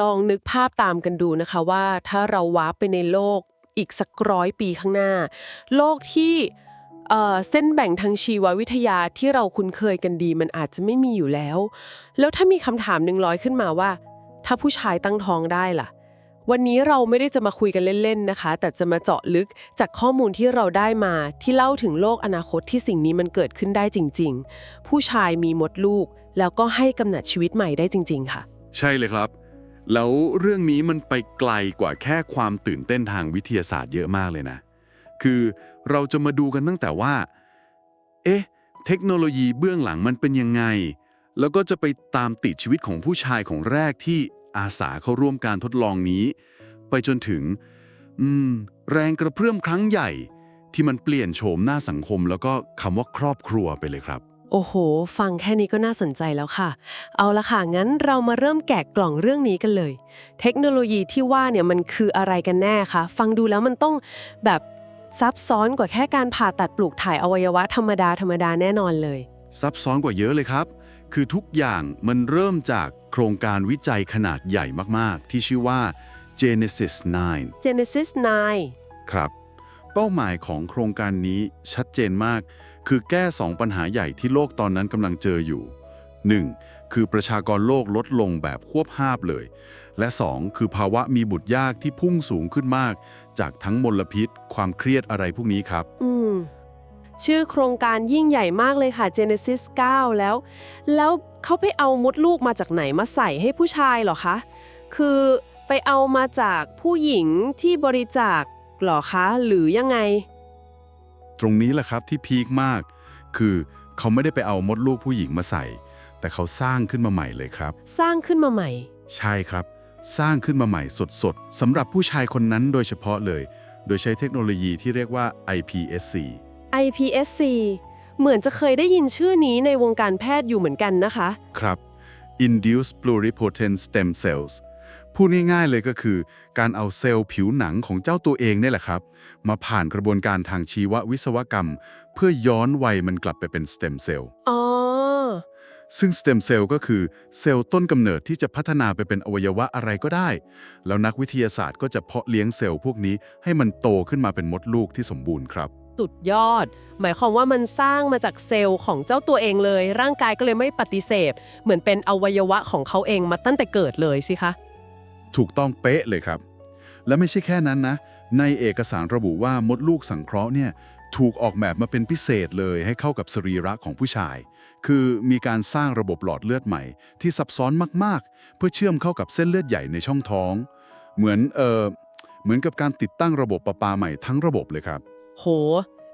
ลองนึกภาพตามกันดูนะคะว่าถ้าเราวาร์ปไปในโลกอีกสักร้อยปีข้างหน้า โลกที่เอ่อเส้นแบ่งทางชีววิทยาที่เราคุ้นเคยกันดีมันอาจจะไม่มีอยู่แล้ว แล้วถ้ามีคำถามหนึ่งร้อยขึ้นมาว่า ถ้าผู้ชายตั้งท้องได้ล่ะ วันนี้เราไม่ได้จะมาคุยกันเล่นๆนะคะ แต่จะมาเจาะลึกจากข้อมูลที่เราได้มาที่เล่าถึงโลกอนาคตที่สิ่งนี้มันเกิดขึ้นได้จริง ๆ ผู้ชายมีมดลูก แล้วก็ให้กำเนิดชีวิตใหม่ได้จริง ๆ ค่ะ ใช่เลยครับ แล้วเรื่องนี้มันไปไกลกว่าแค่ความตื่นเต้นทางวิทยาศาสตร์เยอะมากเลยนะ คือเราจะมาดูกันตั้งแต่ว่า เอ๊ะ เทคโนโลยีเบื้องหลังมันเป็นยังไง แล้วก็จะไปตามติดชีวิตของผู้ชายของแรกที่อาสาเข้าร่วมการทดลองนี้ ไปจนถึง อืม แรงกระเพื่อมครั้งใหญ่ ที่มันเปลี่ยนโฉมหน้าสังคม แล้วก็คำว่าครอบครัวไปเลยครับ โอ้โห ฟังแค่นี้ก็น่าสนใจแล้วค่ะ เอาละค่ะ งั้นเรามาเริ่มแกะกล่องเรื่องนี้กันเลย เทคโนโลยีที่ว่าเนี่ยมันคืออะไรกันแน่คะ ฟังดูแล้วมันต้องแบบซับซ้อนกว่าแค่การผ่าตัดปลูกถ่ายอวัยวะธรรมดาธรรมดาแน่นอนเลย ซับซ้อนกว่าเยอะเลยครับ คือทุกอย่างมันเริ่มจากโครงการวิจัยขนาดใหญ่มาก ๆ ที่ชื่อว่า Genesis 9 Genesis 9 ครับ เป้าหมายของโครงการนี้ชัดเจนมาก คือแก้ 2 ปัญหาใหญ่ที่โลกตอนนั้นกำลังเจออยู่ 1. คือประชากรโลกลดลงแบบควบห้าบเลย และ 2. คือภาวะมีบุตรยากที่พุ่งสูงขึ้นมาก จากทั้งมลพิษ ความเครียดอะไรพวกนี้ครับ อืม ชื่อโครงการยิ่งใหญ่มากเลยค่ะ Genesis 9 แล้ว แล้วเขาไปเอามดลูกมาจากไหนมาใส่ให้ผู้ชายเหรอคะ คือไปเอามาจากผู้หญิงที่บริจาค หรอคะหรือยังไง ตรงนี้แหละครับที่พีคมาก คือเขาไม่ได้ไปเอามดลูกผู้หญิงมาใส่ แต่เขาสร้างขึ้นมาใหม่เลยครับ สร้างขึ้นมาใหม่ ใช่ครับ สร้างขึ้นมาใหม่สดๆสำหรับผู้ชายคนนั้นโดยเฉพาะเลย โดยใช้เทคโนโลยีที่เรียกว่า iPSC iPSC เหมือนจะเคยได้ยินชื่อนี้ในวงการแพทย์อยู่เหมือนกันนะคะ ครับ Induced Pluripotent Stem Cells พูดง่ายๆเลยก็คือ การเอาเซลล์ผิวหนังของเจ้าตัวเองนี่แหละครับ มาผ่านกระบวนการทางชีววิศวกรรม เพื่อย้อนวัยมันกลับไปเป็นสเต็มเซลล์อ๋อซึ่งสเต็มเซลล์ก็คือเซลล์ต้นกำเนิดที่จะพัฒนาไปเป็นอวัยวะอะไรก็ได้ แล้วนักวิทยาศาสตร์ก็จะเพาะเลี้ยงเซลล์พวกนี้ให้มันโตขึ้นมาเป็นมดลูกที่สมบูรณ์ครับ สุดยอด หมายความว่ามันสร้างมาจากเซลล์ของเจ้าตัวเองเลย ร่างกายก็เลยไม่ปฏิเสธ เหมือนเป็นอวัยวะของเขาเองมาตั้งแต่เกิดเลยสิคะ ถูกต้องเป๊ะเลยครับ และไม่ใช่แค่นั้นนะ ในเอกสารระบุว่ามดลูกสังเคราะห์เนี่ยถูกออกแบบมาเป็นพิเศษเลยให้เข้ากับสรีระของผู้ชาย คือมีการสร้างระบบหลอดเลือดใหม่ ที่ซับซ้อนมากๆ เพื่อเชื่อมเข้ากับเส้นเลือดใหญ่ในช่องท้อง เหมือนเออเหมือนกับการติดตั้งระบบประปาใหม่ทั้งระบบเลยครับ โห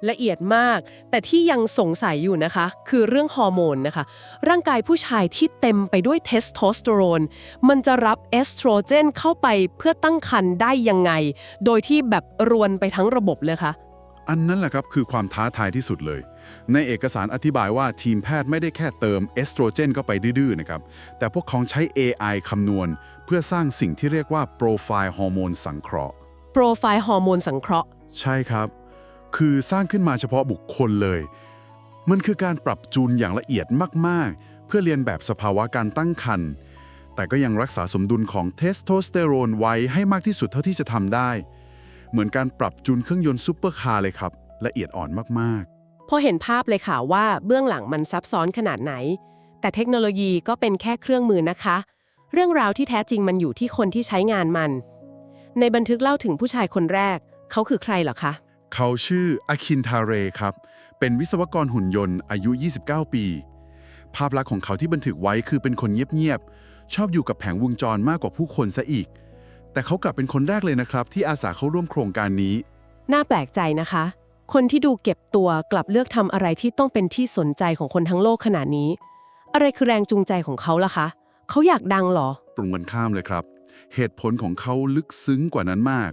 ละเอียดมาก แต่ที่ยังสงสัยอยู่นะคะ คือเรื่องฮอร์โมนนะคะ ร่างกายผู้ชายที่เต็มไปด้วยเทสโทสเตอโรน มันจะรับเอสโตรเจนเข้าไปเพื่อตั้งครรภ์ได้ยังไง โดยที่แบบรวนไปทั้งระบบเลยคะอันนั้นแหละครับคือความท้าทายที่สุดเลย ในเอกสารอธิบายว่าทีมแพทย์ไม่ได้แค่เติมเอสโตรเจนเข้าไปดื้อๆนะครับ แต่พวกเขาใช้ AI คำนวณ เพื่อสร้างสิ่งที่เรียกว่าโปรไฟล์ฮอร์โมนสังเคราะห์โปรไฟล์ฮอร์โมนสังเคราะห์ ใช่ครับ คือสร้างขึ้นมาเฉพาะบุคคลเลย มันคือการปรับจูนอย่างละเอียดมากๆ เพื่อเรียนแบบสภาวะการตั้งครรภ์แต่ก็ยังรักษาสมดุลของเทสโทสเตอโรนไว้ให้มากที่สุดเท่าที่จะทำได้ เหมือนการปรับจูนเครื่องยนต์ซูเปอร์คาร์เลยครับ ละเอียดอ่อนมากๆ พอเห็นภาพเลยค่ะว่าเบื้องหลังมันซับซ้อนขนาดไหน แต่เทคโนโลยีก็เป็นแค่เครื่องมือนะคะ เรื่องราวที่แท้จริงมันอยู่ที่คนที่ใช้งานมัน ในบันทึกเล่าถึงผู้ชายคนแรก เขาคือใครเหรอคะ เขาชื่ออาคินทาเรครับ เป็นวิศวกรหุ่นยนต์อายุ 29 ปี ภาพลักษณ์ของเขาที่บันทึกไว้คือเป็นคนเงียบๆ ชอบอยู่กับแผงวงจรมากกว่าผู้คนซะอีก แต่เขากลับเป็นคนแรกเลยนะครับ ที่อาสาเข้าร่วมโครงการนี้ น่าแปลกใจนะคะ คนที่ดูเก็บตัวกลับเลือกทำอะไรที่ต้องเป็นที่สนใจของคนทั้งโลกขนาดนี้ อะไรคือแรงจูงใจของเขาล่ะคะ เขาอยากดังเหรอ ตรงกันข้ามเลยครับ เหตุผลของเขาลึกซึ้งกว่านั้นมาก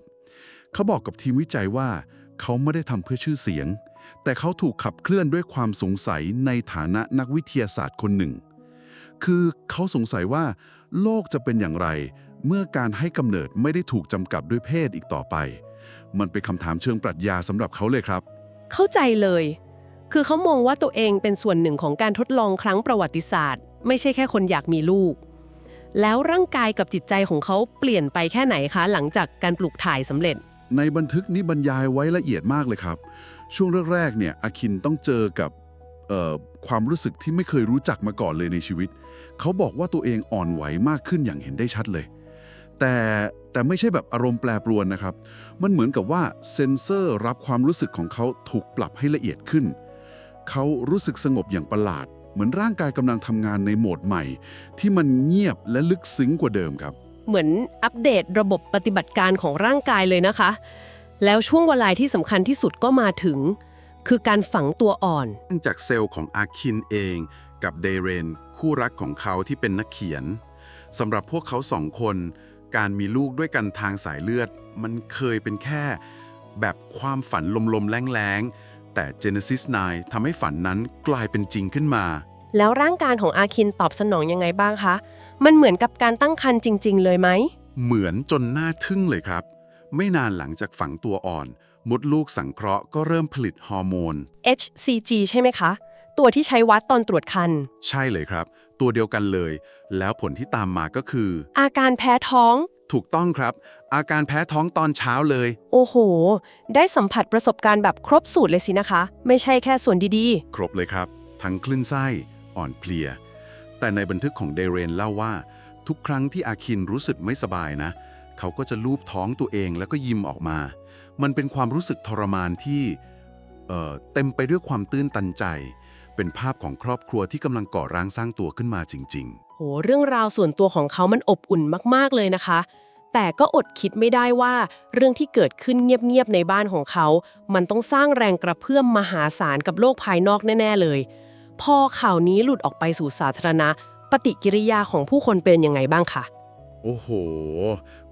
เขาบอกกับทีมวิจัยว่า เขาไม่ได้ทำเพื่อชื่อเสียง แต่เขาถูกขับเคลื่อนด้วยความสงสัยในฐานะนักวิทยาศาสตร์คนหนึ่ง คือเขาสงสัยว่า โลกจะเป็นอย่างไร เมื่อการให้กำเนิดไม่ได้ถูกจำกัดด้วยเพศอีกต่อไป มันเป็นคำถามเชิงปรัชญาสำหรับเขาเลยครับ เข้าใจเลย คือเขามองว่าตัวเองเป็นส่วนหนึ่งของการทดลองครั้งประวัติศาสตร์ ไม่ใช่แค่คนอยากมีลูก แล้วร่างกายกับจิตใจของเขาเปลี่ยนไปแค่ไหนคะ หลังจากการปลูกถ่ายสำเร็จ ในบันทึกนี้บรรยายไว้ละเอียดมากเลยครับ ช่วงแรกๆเนี่ยอาคินต้องเจอกับความรู้สึกที่ไม่เคยรู้จักมาก่อนเลยในชีวิต เขาบอกว่าตัวเองอ่อนไหวมากขึ้นอย่างเห็นได้ชัดเลย แต่แต่ไม่ใช่แบบอารมณ์แปรปรวนนะครับ มันเหมือนกับว่าเซ็นเซอร์รับความรู้สึกของเขาถูกปรับให้ละเอียดขึ้น เขารู้สึกสงบอย่างประหลาด เหมือนร่างกายกำลังทำงานในโหมดใหม่ ที่มันเงียบและลึกซึ้งกว่าเดิมครับ เหมือนอัปเดตระบบปฏิบัติการของร่างกายเลยนะคะ แล้วช่วงเวลาที่สำคัญที่สุดก็มาถึง คือการฝังตัวอ่อนเนื่องจากเซลล์ของอาคินเองกับเดเรน คู่รักของเขาที่เป็นนักเขียนสำหรับพวกเขาสองคน การมีลูกด้วยกันทางสายเลือด มันเคยเป็นแค่ แบบความฝันลมๆแรงๆแต่ Genesis 9ทำให้ฝันนั้นกลายเป็นจริงขึ้นมา แล้วร่างกายของอาคินตอบสนองยังไงบ้างคะ มันเหมือนกับการตั้งครรภ์จริง ๆ เลยไหม เหมือนจนน่าทึ่งเลยครับ ไม่นานหลังจากฝังตัวอ่อน มดลูกสังเคราะห์ก็เริ่มผลิตฮอร์โมน HCG ใช่ไหมคะ ตัวที่ใช้วัดตอนตรวจคัน ใช่เลยครับ ตัวเดียวกันเลย แล้วผลที่ตามมาก็คือ อาการแพ้ท้อง ถูกต้องครับ อาการแพ้ท้องตอนเช้าเลย โอ้โห ได้สัมผัสประสบการณ์แบบครบสูตรเลยสินะคะ ไม่ใช่แค่ส่วนดีครบเลยครับ ทั้งคลื่นไส้ อ่อนเพลีย แต่ในบันทึกของเดเรนเล่าว่า ทุกครั้งที่อาคินรู้สึกไม่สบายนะ เขาก็จะลูบท้องตัวเองแล้วก็ยิ้มออกมา มันเป็นความรู้สึกทรมานที่เเต็มไปด้วยความตื้นตันใจ เป็นภาพของครอบครัวที่กำลังก่อร่างสร้างตัวขึ้นมาจริง ๆ โห เรื่องราวส่วนตัวของเขามันอบอุ่นมาก ๆ เลยนะคะแต่ก็อดคิดไม่ได้ว่า เรื่องที่เกิดขึ้นเงียบ ๆ ในบ้านของเขา มันต้องสร้างแรงกระเพื่อมมหาศาลกับโลกภายนอกแน่ ๆ เลย พอข่าวนี้หลุดออกไปสู่สาธารณะ ปฏิกิริยาของผู้คนเป็นยังไงบ้างคะโอ้โห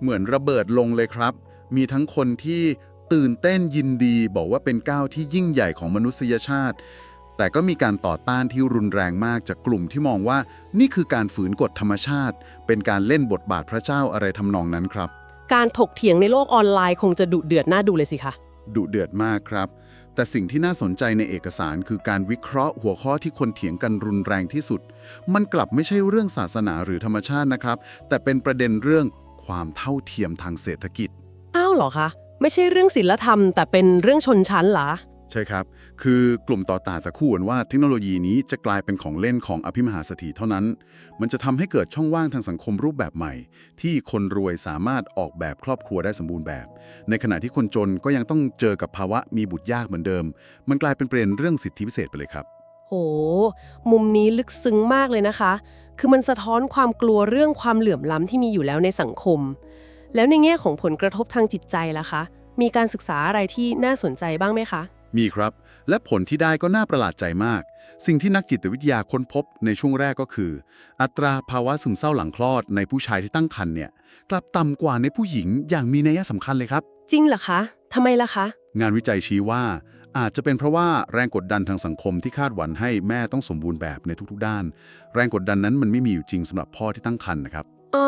เหมือนระเบิดลงเลยครับ มีทั้งคนที่ตื่นเต้นยินดีบอกว่าเป็นก้าวที่ยิ่งใหญ่ของมนุษยชาติ แต่ก็มีการต่อต้านที่รุนแรงมากจากกลุ่มที่มองว่านี่คือการฝืนกฎธรรมชาติ เป็นการเล่นบทบาทพระเจ้าอะไรทำนองนั้นครับ การถกเถียงในโลกออนไลน์คงจะดุเดือดน่าดูเลยสิคะดุเดือดมากครับ แต่สิ่งที่น่าสนใจในเอกสารคือการวิเคราะห์หัวข้อที่คนเถียงกันรุนแรงที่สุด มันกลับไม่ใช่เรื่องศาสนาหรือธรรมชาตินะครับ แต่เป็นประเด็นเรื่องความเท่าเทียมทางเศรษฐกิจ อ้าวเหรอคะ ไม่ใช่เรื่องศิลธรรม แต่เป็นเรื่องชนชั้นเหรอ ใช่ครับ คือกลุ่มต่อตาตะคู่กันว่าเทคโนโลยีนี้จะกลายเป็นของเล่นของอภิมหาเศรษฐีเท่านั้น มันจะทำให้เกิดช่องว่างทางสังคมรูปแบบใหม่ ที่คนรวยสามารถออกแบบครอบครัวได้สมบูรณ์แบบ ในขณะที่คนจนก็ยังต้องเจอกับภาวะมีบุตรยากเหมือนเดิม มันกลายเป็นประเด็นเรื่องสิทธิพิเศษไปเลยครับ โห มุมนี้ลึกซึ้งมากเลยนะคะ คือมันสะท้อนความกลัวเรื่องความเหลื่อมล้ำที่มีอยู่แล้วในสังคม แล้วในแง่ของผลกระทบทางจิตใจล่ะคะ มีการศึกษาอะไรที่น่าสนใจบ้างไหมคะ มีครับ และผลที่ได้ก็น่าประหลาดใจมาก สิ่งที่นักจิตวิทยาค้นพบในช่วงแรกก็คือ อัตราภาวะซึมเศร้าหลังคลอดในผู้ชายที่ตั้งครรภ์เนี่ยกลับต่ำกว่าในผู้หญิงอย่างมีนัยสำคัญเลยครับ จริงเหรอคะทำไมล่ะคะ งานวิจัยชี้ว่า อาจจะเป็นเพราะว่าแรงกดดันทางสังคมที่คาดหวังให้แม่ต้องสมบูรณ์แบบในทุกๆ ด้าน แรงกดดันนั้นมันไม่มีอยู่จริงสำหรับพ่อที่ตั้งครรภ์นะครับอ๋อ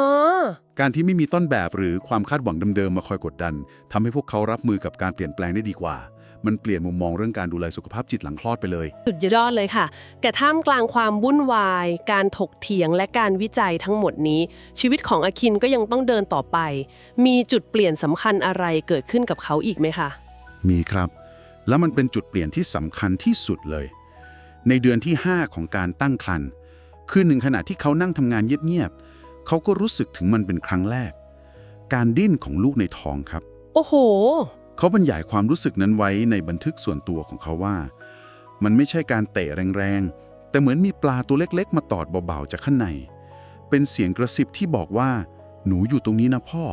การที่ไม่มีต้นแบบหรือความคาดหวังเดิมๆมาคอยกดดันทำให้พวกเขารับมือกับการเปลี่ยนแปลงได้ดีกว่า มันเปลี่ยนมุมมองเรื่องการดูแลสุขภาพจิตหลังคลอดไปเลย สุดยอดเลยค่ะ แต่ท่ามกลางความวุ่นวาย การถกเถียงและการวิจัยทั้งหมดนี้ ชีวิตของอาคินก็ยังต้องเดินต่อไป มีจุดเปลี่ยนสำคัญอะไรเกิดขึ้นกับเขาอีกไหมคะ มีครับ แล้วมันเป็นจุดเปลี่ยนที่สำคัญที่สุดเลย ในเดือนที่ 5 ของการตั้งครรภ์คือหนึ่งขณะที่เขานั่งทำงานเงียบๆเขาก็รู้สึกถึงมันเป็นครั้งแรก การดิ้นของลูกในท้องครับ โอ้โห เขาบรรยายความรู้สึกนั้นไว้ในบันทึกส่วนตัวของเขาว่า มันไม่ใช่การเตะแรงๆ แต่เหมือนมีปลาตัวเล็กๆ มาตอดเบาๆ จากข้างใน เป็นเสียงกระซิบที่บอกว่า หนูอยู่ตรงนี้นะพ่อ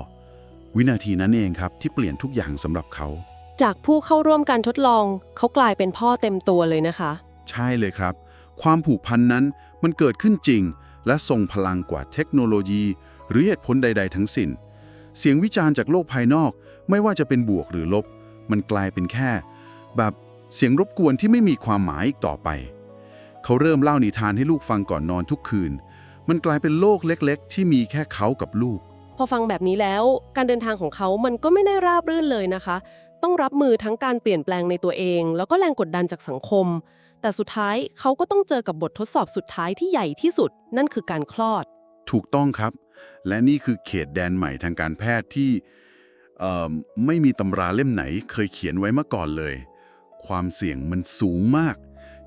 วินาทีนั้นเองครับที่เปลี่ยนทุกอย่างสำหรับเขา จากผู้เข้าร่วมการทดลอง เขากลายเป็นพ่อเต็มตัวเลยนะคะ ใช่เลยครับ ความผูกพันนั้นมันเกิดขึ้นจริง และทรงพลังกว่าเทคโนโลยี หรือเหตุผลใด ๆ ทั้งสิ้น เสียงวิจารณ์จากโลกภายนอก ไม่ว่าจะเป็นบวกหรือลบ มันกลายเป็นแค่ แบบเสียงรบกวนที่ไม่มีความหมายอีกต่อไป เขาเริ่มเล่านิทานให้ลูกฟังก่อนนอนทุกคืน มันกลายเป็นโลกเล็กๆ ที่มีแค่เขากับลูก พอฟังแบบนี้แล้ว การเดินทางของเขามันก็ไม่ได้ราบรื่นเลยนะคะ ต้องรับมือทั้งการเปลี่ยนแปลงในตัวเอง แล้วก็แรงกดดันจากสังคม แต่สุดท้ายเขาก็ต้องเจอกับบททดสอบสุดท้ายที่ใหญ่ที่สุด นั่นคือการคลอด ถูกต้องครับ และนี่คือเขตแดนใหม่ทางการแพทย์ที่เอ่อ ไม่มีตำราเล่มไหนเคยเขียนไว้มาก่อนเลย ความเสี่ยงมันสูงมาก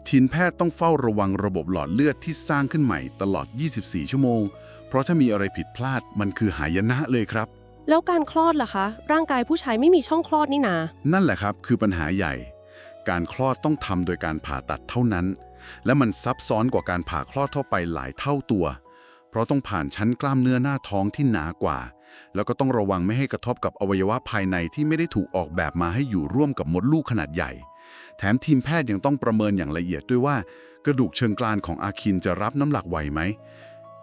ทีมแพทย์ต้องเฝ้าระวังระบบหลอดเลือดที่สร้างขึ้นใหม่ตลอด 24 ชั่วโมง เพราะถ้ามีอะไรผิดพลาดมันคือหายนะเลยครับ แล้วการคลอดล่ะคะ ร่างกายผู้ชายไม่มีช่องคลอดนี่นา นั่นแหละครับคือปัญหาใหญ่ การคลอดต้องทำโดยการผ่าตัดเท่านั้น และมันซับซ้อนกว่าการผ่าคลอดทั่วไปหลายเท่าตัว เพราะต้องผ่านชั้นกล้ามเนื้อหน้าท้องที่หนากว่า แล้วก็ต้องระวังไม่ให้กระทบกับอวัยวะภายในที่ไม่ได้ถูกออกแบบมาให้อยู่ร่วมกับมดลูกขนาดใหญ่ แถมทีมแพทย์ยังต้องประเมินอย่างละเอียดด้วยว่า กระดูกเชิงกรานของอาคินจะรับน้ำหนักไหวไหม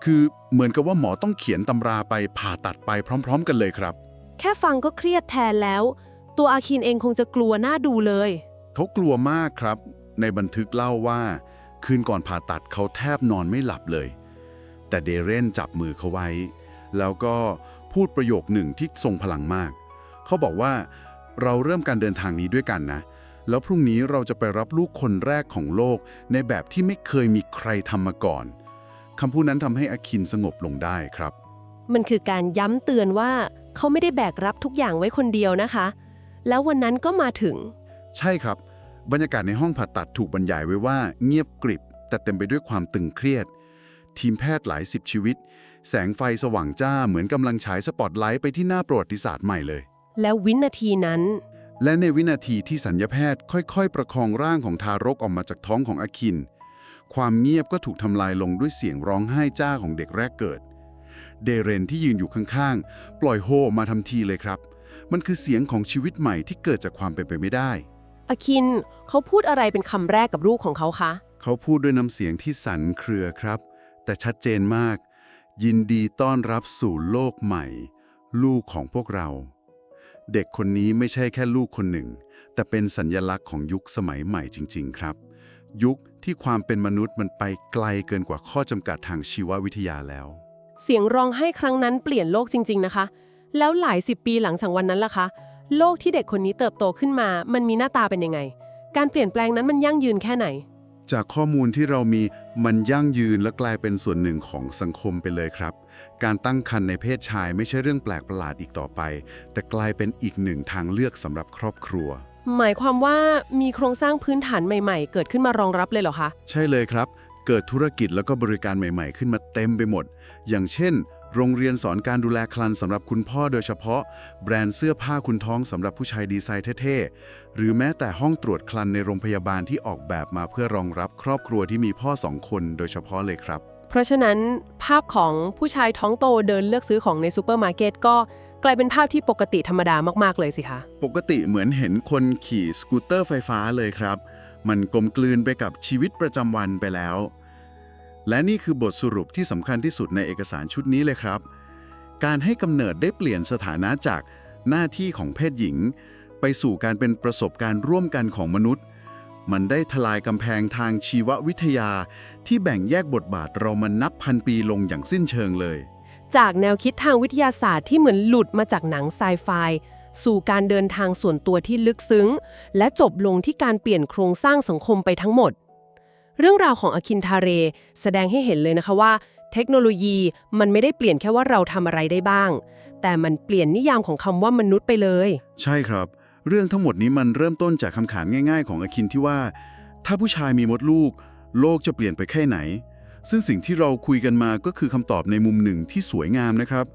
คือเหมือนกับว่าหมอต้องเขียนตำราไปผ่าตัดไปพร้อม ๆ กันเลยครับ แค่ฟังก็เครียดแทนแล้ว ตัวอาคินเองคงจะกลัวหน้าดูเลยเขากลัวมากครับ ในบันทึกเล่าว่า คืนก่อนผ่าตัดเขาแทบนอนไม่หลับเลย แต่เดเรนจับมือเขาไว้ แล้วก็ พูดประโยคหนึ่งที่ทรงพลังมาก เขาบอกว่าเราเริ่มการเดินทางนี้ด้วยกันนะ แล้วพรุ่งนี้เราจะไปรับลูกคนแรกของโลก ในแบบที่ไม่เคยมีใครทำมาก่อนคำพูดนั้นทำให้อาคินสงบลงได้ครับ มันคือการย้ำเตือนว่าเขาไม่ได้แบกรับทุกอย่างไว้คนเดียวนะคะ แล้ววันนั้นก็มาถึง ใช่ครับ บรรยากาศในห้องผ่าตัดถูกบรรยายไว้ว่าเงียบกริบ แต่เต็มไปด้วยความตึงเครียด ทีมแพทย์หลายสิบชีวิต แสงไฟสว่างจ้าเหมือนกำลังฉายสปอตไลท์ไปที่หน้าประวัติศาสตร์ใหม่เลย แล้ววินาทีนั้น และในวินาทีที่สัญญาแพทย์ค่อยๆ ประคองร่างของทารกออกมาจากท้องของอาคิน ความเงียบก็ถูกทำลายลงด้วยเสียงร้องไห้จ้าของเด็กแรกเกิด เดเรนที่ยืนอยู่ข้างๆ ปล่อยโฮออกมาทันทีเลยครับ มันคือเสียงของชีวิตใหม่ที่เกิดจากความเป็นไปไม่ได้อาคินเขาพูดอะไรเป็นคำแรกกับลูกของเขาคะ เขาพูดด้วยน้ำเสียงที่สั่นเครือครับ แต่ชัดเจนมาก ยินดีต้อนรับสู่โลกใหม่ ลูกของพวกเรา เด็กคนนี้ไม่ใช่แค่ลูกคนหนึ่ง แต่เป็นสัญญลักษณ์ของยุคสมัยใหม่จริง ๆ ครับ ยุคที่ความเป็นมนุษย์มันไปไกลเกินกว่าข้อจำกัดทางชีววิทยาแล้ว เสียงร้องไห้ครั้งนั้นเปลี่ยนโลกจริง ๆ นะคะ แล้วหลายสิบปีหลังจากวันนั้นล่ะคะ โลกที่เด็กคนนี้เติบโตขึ้นมา มันมีหน้าตาเป็นยังไง การเปลี่ยนแปลงนั้นมันยั่งยืนแค่ไหน จากข้อมูลที่เรามีมันยั่งยืนและกลายเป็นส่วนหนึ่งของสังคมไปเลยครับ การตั้งครรภ์ในเพศชายไม่ใช่เรื่องแปลกประหลาดอีกต่อไป แต่กลายเป็นอีกหนึ่งทางเลือกสำหรับครอบครัว หมายความว่ามีโครงสร้างพื้นฐานใหม่ๆ เกิดขึ้นมารองรับเลยเหรอคะ ใช่เลยครับ เกิดธุรกิจแล้วก็บริการใหม่ ๆ ขึ้นมาเต็มไปหมด อย่างเช่น โรงเรียนสอนการดูแลคลันสำหรับคุณพ่อโดยเฉพาะ แบรนด์เสื้อผ้าคุณท้องสำหรับผู้ชายดีไซน์เท่ๆ หรือแม้แต่ห้องตรวจคลันในโรงพยาบาลที่ออกแบบมาเพื่อรองรับครอบครัวที่มีพ่อสองคนโดยเฉพาะเลยครับ เพราะฉะนั้นภาพของผู้ชายท้องโตเดินเลือกซื้อของในซูเปอร์มาร์เก็ตก็กลายเป็นภาพที่ปกติธรรมดามากๆเลยสิคะ ปกติเหมือนเห็นคนขี่สกูตเตอร์ไฟฟ้าเลยครับ มันกลมกลืนไปกับชีวิตประจำวันไปแล้ว และนี่คือบทสรุปที่สำคัญที่สุดในเอกสารชุดนี้เลยครับ การให้กำเนิดได้เปลี่ยนสถานะจากหน้าที่ของเพศหญิง ไปสู่การเป็นประสบการณ์ร่วมกันของมนุษย์ มันได้ทลายกำแพงทางชีววิทยา ที่แบ่งแยกบทบาทเรามันนับพันปีลงอย่างสิ้นเชิงเลย จากแนวคิดทางวิทยาศาสตร์ที่เหมือนหลุดมาจากหนังไซไฟสู่การเดินทางส่วนตัวที่ลึกซึ้ง และจบลงที่การเปลี่ยนโครงสร้างสังคมไปทั้งหมด เรื่องราวของอาคินทาเร แสดงให้เห็นเลยนะคะว่า เทคโนโลยีมันไม่ได้เปลี่ยนแค่ว่าเราทำอะไรได้บ้าง แต่มันเปลี่ยนนิยามของคำว่ามนุษย์ไปเลย ใช่ครับ เรื่องทั้งหมดนี้มันเริ่มต้นจากคำขานง่าย ๆ ของอาคินที่ว่า ถ้าผู้ชายมีมดลูก โลกจะเปลี่ยนไปแค่ไหน ซึ่งสิ่งที่เราคุยกันมาก็คือคำตอบในมุมหนึ่งที่สวยงามนะครับ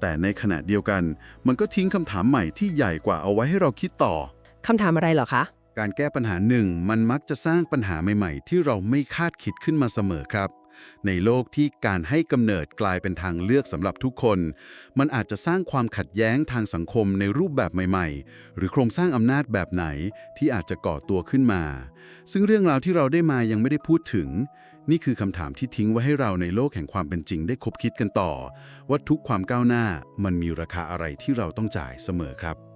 แต่ในขณะเดียวกัน มันก็ทิ้งคำถามใหม่ที่ใหญ่กว่าเอาไว้ให้เราคิดต่อคำถามอะไรเหรอคะ การแก้ปัญหาหนึ่งมันมักจะสร้างปัญหาใหม่ๆ ที่เราไม่คาดคิดขึ้นมาเสมอครับ ในโลกที่การให้กำเนิดกลายเป็นทางเลือกสำหรับทุกคน มันอาจจะสร้างความขัดแย้งทางสังคมในรูปแบบใหม่ ๆ หรือโครงสร้างอำนาจแบบไหนที่อาจจะก่อตัวขึ้นมา ซึ่งเรื่องราวที่เราได้มายังไม่ได้พูดถึง นี่คือคำถามที่ทิ้งไว้ให้เราในโลกแห่งความเป็นจริงได้คบคิดกันต่อ ว่าทุกความก้าวหน้ามันมีราคาอะไรที่เราต้องจ่ายเสมอครับ